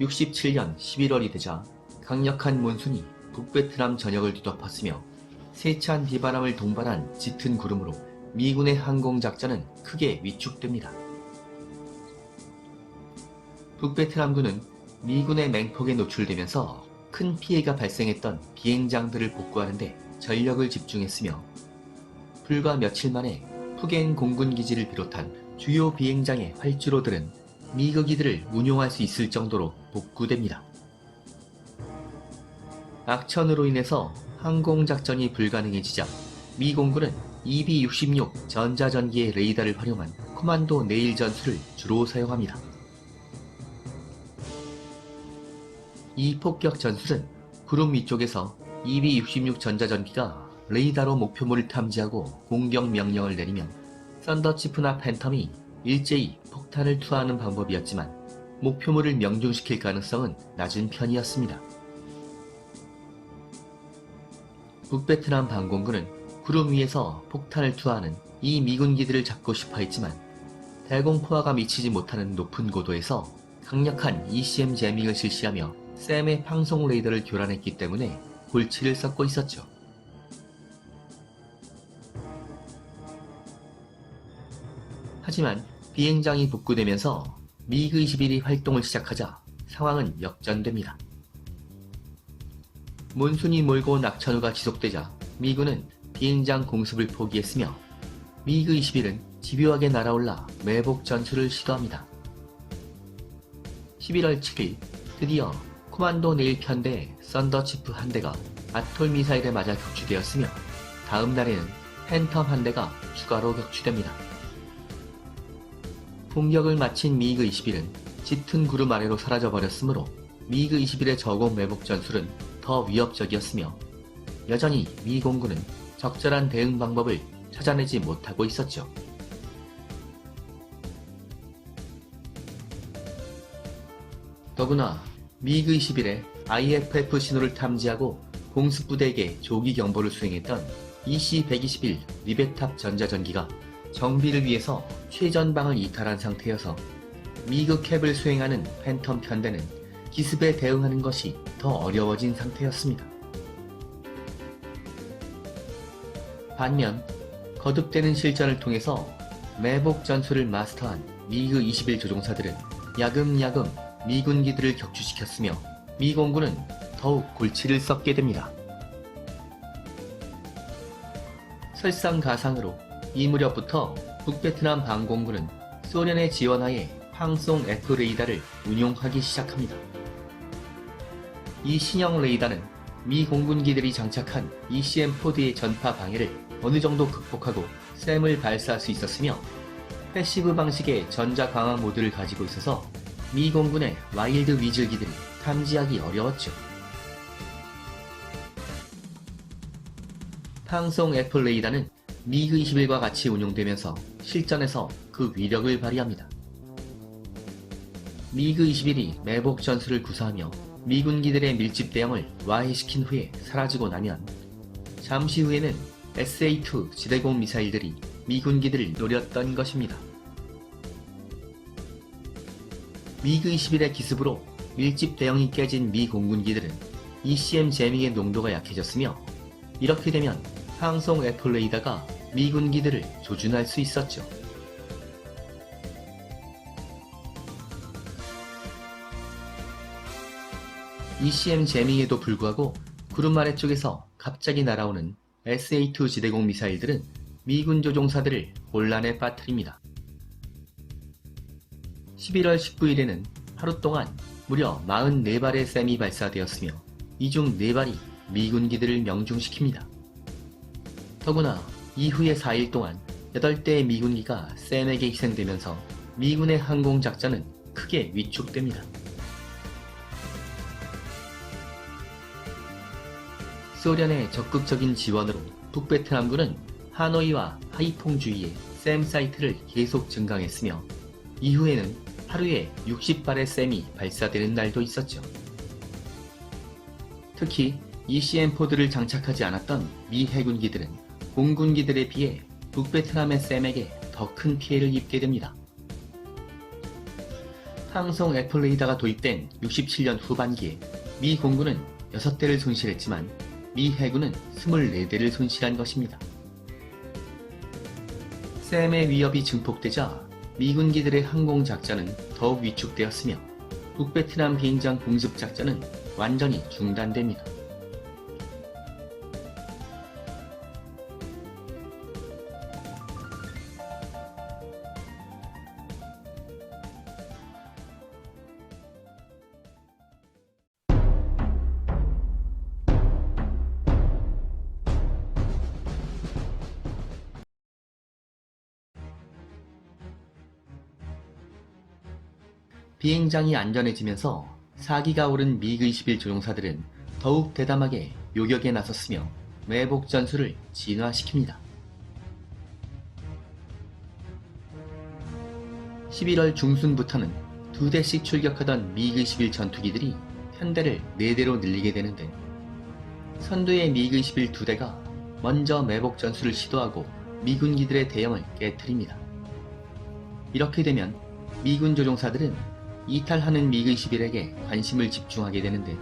67년 11월이 되자 강력한 몬순이 북베트남 전역을 뒤덮었으며 세찬 비바람을 동반한 짙은 구름으로 미군의 항공작전은 크게 위축됩니다. 북베트남군은 미군의 맹폭에 노출되면서 큰 피해가 발생했던 비행장들을 복구하는데 전력을 집중했으며 불과 며칠 만에 푸겐 공군기지를 비롯한 주요 비행장의 활주로들은 미국이들을 운용할 수 있을 정도로 복구됩니다. 악천으로 인해서 항공작전이 불가능해지자 미 공군은 EB-66 전자전기의 레이더를 활용한 코만도 내일 전술을 주로 사용합니다. 이 폭격 전술은 구름 위쪽에서 EB-66 전자전기가 레이더로 목표물을 탐지하고 공격 명령을 내리면 썬더치프나 팬텀이 일제히 폭탄을 투하하는 방법이었지만 목표물을 명중시킬 가능성은 낮은 편이었습니다. 북베트남 방공군은 구름 위에서 폭탄을 투하하는 이 미군기들을 잡고 싶어 했지만 대공포화가 미치지 못하는 높은 고도에서 강력한 ECM 제밍을 실시하며 샘의 방송 레이더를 교란했기 때문에 골치를 썩고 있었죠. 하지만 비행장이 복구되면서 미그 21이 활동을 시작하자 상황은 역전됩니다. 몬순이 몰고 온 악천후가 지속되자 미군은 비행장 공습을 포기했으며 미그 21은 집요하게 날아올라 매복 전술을 시도합니다. 11월 7일 드디어 코만도 네일 편대 썬더치프 한 대가 아톨 미사일에 맞아 격추되었으며 다음 날에는 팬텀 한 대가 추가로 격추됩니다. 공격을 마친 미그 21은 짙은 구름 아래로 사라져버렸으므로 미그 21의 저공 매복 전술은 더 위협적이었으며 여전히 미 공군은 적절한 대응 방법을 찾아내지 못하고 있었죠. 더구나 미그 21의 IFF 신호를 탐지하고 공습부대에게 조기 경보를 수행했던 EC-121 리베탑 전자전기가 정비를 위해서 최전방을 이탈한 상태여서 미그 캡을 수행하는 팬텀 편대는 기습에 대응하는 것이 더 어려워진 상태였습니다. 반면 거듭되는 실전을 통해서 매복 전술을 마스터한 미그 21 조종사들은 야금야금 미군기들을 격추시켰으며 미 공군은 더욱 골치를 썩게 됩니다. 설상가상으로 이 무렵부터 북베트남 방공군은 소련의 지원하에 황송 F 레이더를 운용하기 시작합니다. 이 신형 레이더는 미 공군기들이 장착한 ECM-4D의 전파 방해를 어느 정도 극복하고 샘을 발사할 수 있었으며 패시브 방식의 전자 강화 모드를 가지고 있어서 미 공군의 와일드 위즐기들이 탐지하기 어려웠죠. 팡송 애플 레이더는 미그 21과 같이 운용되면서 실전에서 그 위력을 발휘합니다. 미그 21이 매복 전술을 구사하며 미군기들의 밀집 대형을 와해시킨 후에 사라지고 나면 잠시 후에는 SA-2 지대공 미사일들이 미군기들을 노렸던 것입니다. 미그 21의 기습으로 밀집 대형이 깨진 미 공군기들은 ECM 제밍의 농도가 약해졌으며 이렇게 되면 항송 애플 레이더가 미군기들을 조준할 수 있었죠. ECM 제밍에도 불구하고 구름 아래 쪽에서 갑자기 날아오는 SA-2 지대공 미사일들은 미군 조종사들을 혼란에 빠뜨립니다. 11월 19일에는 하루 동안 무려 44발의 샘이 발사되었으며 이 중 4발이 미군기들을 명중시킵니다. 더구나 이후의 4일 동안 8대의 미군기가 샘에게 희생되면서 미군의 항공작전은 크게 위축됩니다. 소련의 적극적인 지원으로 북베트남군은 하노이와 하이퐁 주위에 샘 사이트를 계속 증강했으며 이후에는 하루에 60발의 샘이 발사되는 날도 있었죠. 특히 ECM-4드를 장착하지 않았던 미 해군기들은 공군기들에 비해 북베트남의 샘에게 더 큰 피해를 입게 됩니다. 항송 애플 레이다가 도입된 67년 후반기에 미 공군은 6대를 손실했지만 미 해군은 24대를 손실한 것입니다. 샘의 위협이 증폭되자 미군기들의 항공 작전은 더욱 위축되었으며 북베트남 비행장 공습 작전은 완전히 중단됩니다. 비행장이 안전해지면서 사기가 오른 미그-21 조종사들은 더욱 대담하게 요격에 나섰으며 매복 전술을 진화시킵니다. 11월 중순부터는 두 대씩 출격하던 미그-21 전투기들이 편대를 4대로 늘리게 되는데 선두의 미그-21 두 대가 먼저 매복 전술을 시도하고 미군기들의 대형을 깨뜨립니다. 이렇게 되면 미군 조종사들은 이탈하는 미그-21에게 관심을 집중하게 되는데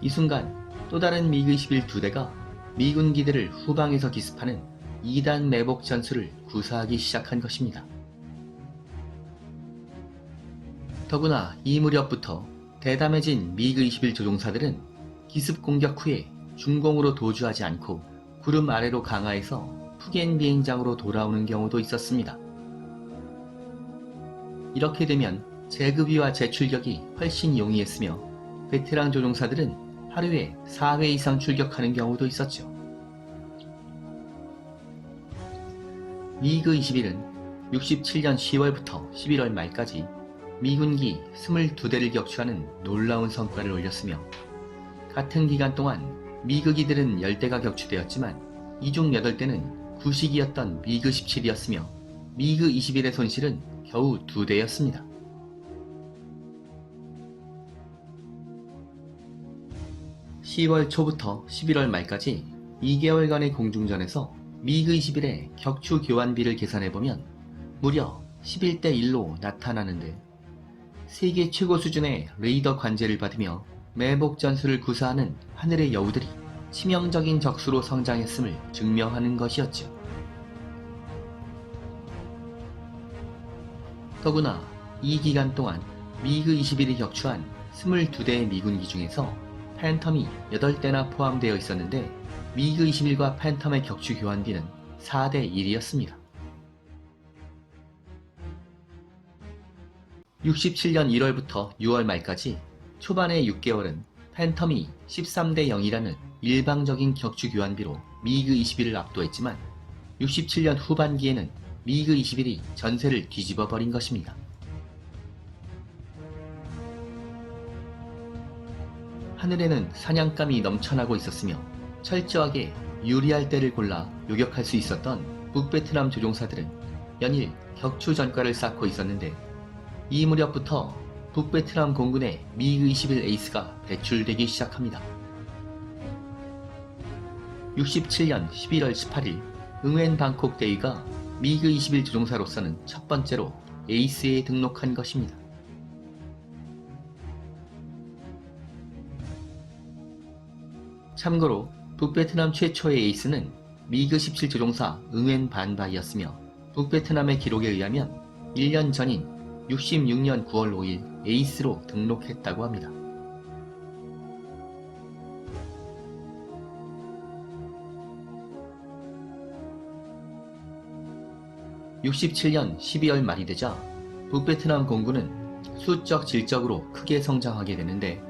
이 순간 또 다른 미그-21 두 대가 미군기들을 후방에서 기습하는 2단 매복 전술을 구사하기 시작한 것입니다. 더구나 이 무렵부터 대담해진 미그-21 조종사들은 기습 공격 후에 중공으로 도주하지 않고 구름 아래로 강화해서 푸겐 비행장으로 돌아오는 경우도 있었습니다. 이렇게 되면 재급이와 재출격이 훨씬 용이했으며 베테랑 조종사들은 하루에 4회 이상 출격하는 경우도 있었죠. 미그 21은 67년 10월부터 11월 말까지 미군기 22대를 격추하는 놀라운 성과를 올렸으며 같은 기간 동안 미그기들은 10대가 격추되었지만 이 중 8대는 구식이었던 미그 17이었으며 미그 21의 손실은 겨우 2대였습니다. (10월) 초부터 (11월) 말까지 2개월간의 공중전에서 미그 21의 격추 교환비를 계산해보면 무려 11대 1로 나타나는데 세계 최고 수준의 레이더 관제를 받으며 매복 전술을 구사하는 하늘의 여우들이 치명적인 적수로 성장했음을 증명하는 것이었죠. 더구나 이 기간 동안 미그 21이 격추한 22대의 미군기 중에서 팬텀이 8대나 포함되어 있었는데 미그 21과 팬텀의 격추 교환비는 4대 1이었습니다. 67년 1월부터 6월 말까지 초반의 6개월은 팬텀이 13대 0이라는 일방적인 격추 교환비로 미그 21을 압도했지만 67년 후반기에는 미그 21이 전세를 뒤집어 버린 것입니다. 하늘에는 사냥감이 넘쳐나고 있었으며 철저하게 유리할 때를 골라 요격할 수 있었던 북베트남 조종사들은 연일 격추 전과를 쌓고 있었는데 이 무렵부터 북베트남 공군의 미그 21 에이스가 배출되기 시작합니다. 67년 11월 18일 응웬 방콕 대위가 미그 21 조종사로서는 첫 번째로 에이스에 등록한 것입니다. 참고로 북베트남 최초의 에이스는 미그 17 조종사 응웬 반바이였으며 북베트남의 기록에 의하면 1년 전인 66년 9월 5일 에이스로 등록했다고 합니다. (67년 12월) 말이 되자 북베트남 공군은 수적 질적으로 크게 성장하게 되는데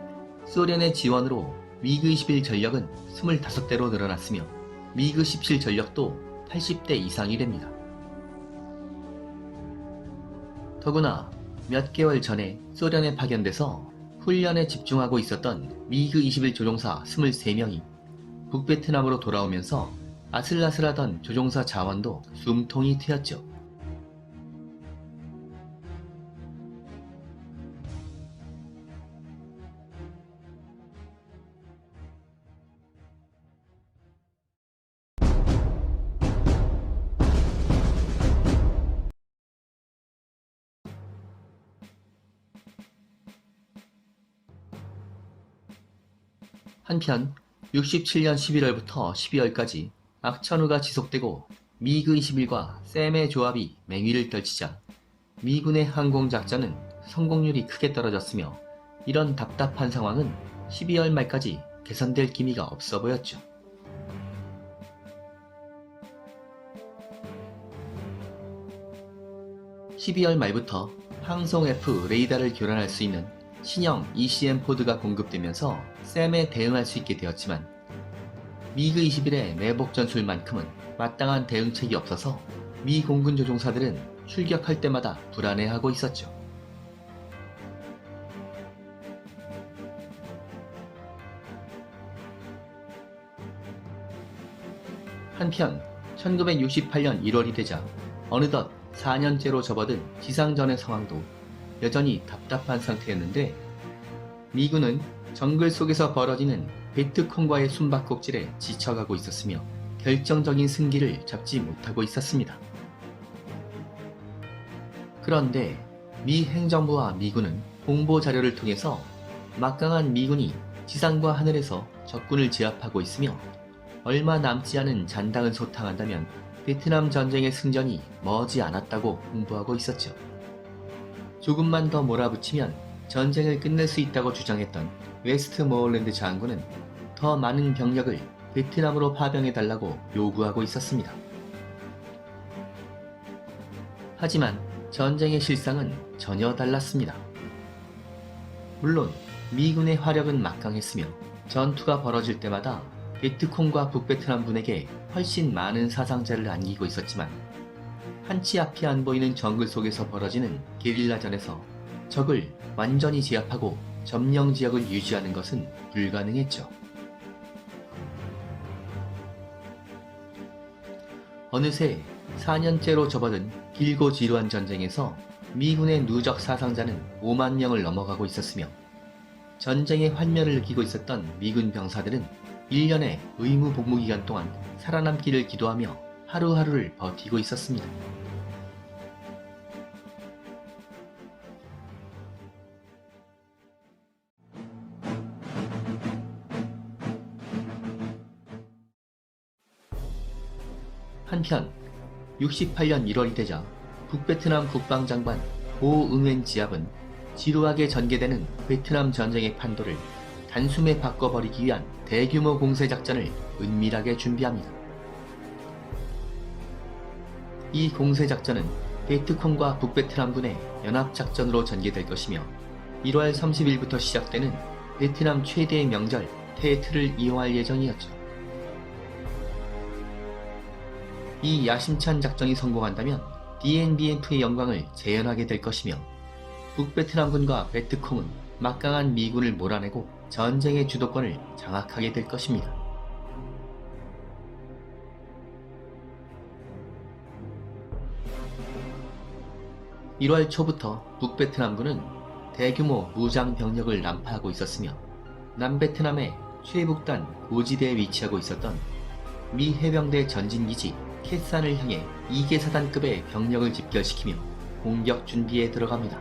소련의 지원으로 미그 21 전력은 25대로 늘어났으며 미그 17 전력도 80대 이상이 됩니다. 더구나 몇 개월 전에 소련에 파견돼서 훈련에 집중하고 있었던 미그 21 조종사 23명이 북베트남으로 돌아오면서 아슬아슬하던 조종사 자원도 숨통이 트였죠. 한편 67년 11월부터 12월까지 악천후가 지속되고 미그 21과 샘의 조합이 맹위를 떨치자 미군의 항공작전은 성공률이 크게 떨어졌으며 이런 답답한 상황은 12월 말까지 개선될 기미가 없어 보였죠. (12월) 말부터 항송 F 레이더를 교란할 수 있는 신형 ECM 포드가 공급되면서 샘에 대응할 수 있게 되었지만 미그 21의 내복 전술만큼은 마땅한 대응책이 없어서 미 공군 조종사들은 출격할 때마다 불안해하고 있었죠. 한편 1968년 1월이 되자 어느덧 4년째로 접어든 지상전의 상황도 여전히 답답한 상태였는데 미군은 정글 속에서 벌어지는 베트콩과의 숨바꼭질에 지쳐가고 있었으며 결정적인 승기를 잡지 못하고 있었습니다. 그런데 미 행정부와 미군은 홍보 자료를 통해서 막강한 미군이 지상과 하늘에서 적군을 제압하고 있으며 얼마 남지 않은 잔당을 소탕한다면 베트남 전쟁의 승전이 머지 않았다고 홍보하고 있었죠. 조금만 더 몰아붙이면 전쟁을 끝낼 수 있다고 주장했던 웨스트모어랜드 장군은 더 많은 병력을 베트남으로 파병해달라고 요구하고 있었습니다. 하지만 전쟁의 실상은 전혀 달랐습니다. 물론 미군의 화력은 막강했으며 전투가 벌어질 때마다 베트콩과 북베트남 군에게 훨씬 많은 사상자를 안기고 있었지만 한 치 앞이 안 보이는 정글 속에서 벌어지는 게릴라전에서 적을 완전히 제압하고 점령 지역을 유지하는 것은 불가능했죠. 어느새 4년째로 접어든 길고 지루한 전쟁에서 미군의 누적 사상자는 5만 명을 넘어가고 있었으며 전쟁의 환멸을 느끼고 있었던 미군 병사들은 1년의 의무 복무 기간 동안 살아남기를 기도하며 하루하루를 버티고 있었습니다. 한편 68년 1월이 되자 북베트남 국방장관 고응웬 지압은 지루하게 전개되는 베트남 전쟁의 판도를 단숨에 바꿔버리기 위한 대규모 공세 작전을 은밀하게 준비합니다. 이 공세 작전은 베트콩과 북베트남군의 연합 작전으로 전개될 것이며 1월 30일부터 시작되는 베트남 최대의 명절 테트를 이용할 예정이었죠. 이 야심찬 작전이 성공한다면 DNBF의 영광을 재현하게 될 것이며 북베트남군과 베트콩은 막강한 미군을 몰아내고 전쟁의 주도권을 장악하게 될 것입니다. (1월) 초부터 북베트남군은 대규모 무장 병력을 난파하고 있었으며 남베트남의 최북단 고지대에 위치하고 있었던 미 해병대 전진기지 캐산을 향해 2개 사단급의 병력을 집결시키며 공격 준비에 들어갑니다.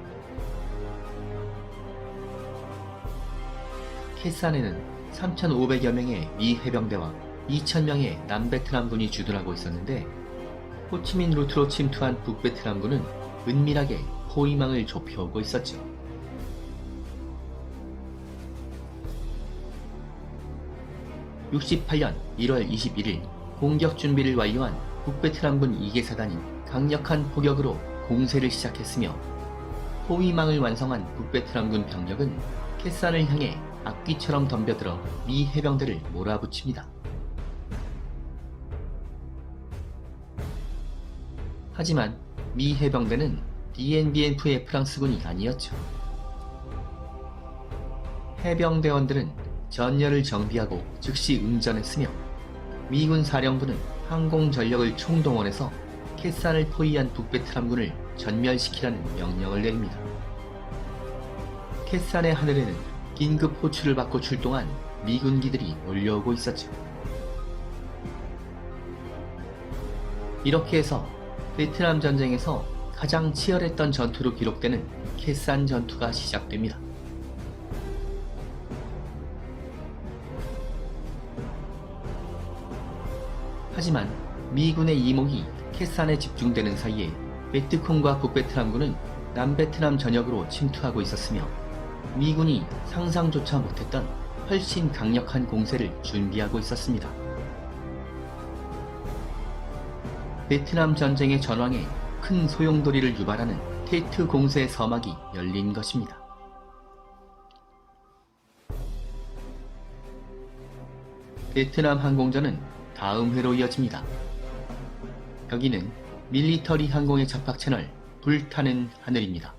캐산에는 3,500여 명의 미 해병대와 2,000명의 남베트남군이 주둔하고 있었는데 호치민 루트로 침투한 북베트남군은 은밀하게 포위망을 좁혀오고 있었죠. (68년 1월 21일) 공격 준비를 완료한 북베트남군 2개 사단이 강력한 포격으로 공세를 시작했으며 포위망을 완성한 북베트남군 병력은 캐산을 향해 악귀처럼 덤벼들어 미 해병대를 몰아붙입니다. 하지만 미 해병대는 DNBF의 프랑스군이 아니었죠. 해병대원들은 전열을 정비하고 즉시 응전했으며 미군 사령부는 항공 전력을 총동원해서 캐산을 포위한 북베트남군을 전멸시키라는 명령을 내립니다. 캐산의 하늘에는 긴급 호출을 받고 출동한 미군기들이 몰려오고 있었죠. 이렇게 해서 베트남 전쟁에서 가장 치열했던 전투로 기록되는 캐산 전투가 시작됩니다. 하지만 미군의 이목이 캐산에 집중되는 사이에 베트콩과 북베트남군은 남베트남 전역으로 침투하고 있었으며 미군이 상상조차 못했던 훨씬 강력한 공세를 준비하고 있었습니다. 베트남 전쟁의 전황에 큰 소용돌이를 유발하는 테이트 공세의 서막이 열린 것입니다. 베트남 항공전은 다음 회로 이어집니다. 여기는 밀리터리 항공의 접학 채널 불타는 하늘입니다.